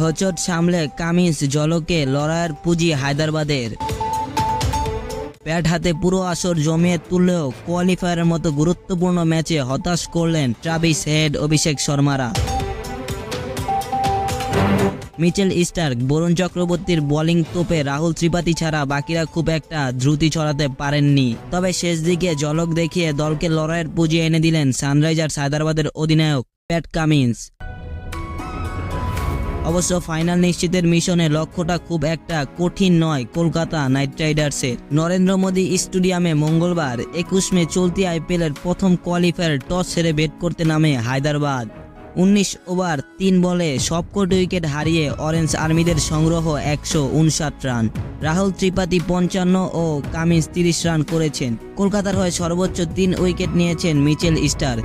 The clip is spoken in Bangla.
হচট সামলে কামিন্স জলকে লড়াইয়ের পুঁজি হায়দ্রাবাদের। ব্যাট হাতে পুরো আসর জমিয়ে তুললেও কোয়ালিফায়ারের মতো গুরুত্বপূর্ণ ম্যাচে হতাশ করলেন ট্রাভিস হেড অভিষেক শর্মারা। মিচেল স্টার্ক বরুণ চক্রবর্তীর বোলিং তোপে রাহুল ত্রিপাঠী ছাড়া বাকিরা খুব একটা দ্রুতি ছড়াতে পারেননি। তবে শেষ দিকে ঝলক দেখিয়ে দলকে লড়াইয়ের পুঁজি এনে দিলেন সানরাইজার্স হায়দ্রাবাদের অধিনায়ক প্যাট কামিন্স। অবশ্য ফাইনাল নিশ্চিতের মিশনে লক্ষ্যটা খুব একটা কঠিন নয় কলকাতা নাইট রাইডার্সের। নরেন্দ্র মোদী স্টেডিয়ামে মঙ্গলবার একুশ মে চলতি আইপিএলের প্রথম কোয়ালিফায়ার টস সেরে ব্যাট করতে নামে হায়দ্রাবাদ। উনিশ ওভার, তিন বলে সবকটি উইকেট হারিয়ে অরেঞ্জ আর্মিদের সংগ্রহ একশো উনষাট রান। রাহুল ত্রিপাঠী পঞ্চান্ন ও কামিন্স তিরিশ রান করেছেন। কলকাতার হয়ে সর্বোচ্চ তিন উইকেট নিয়েছেন মিচেল স্টার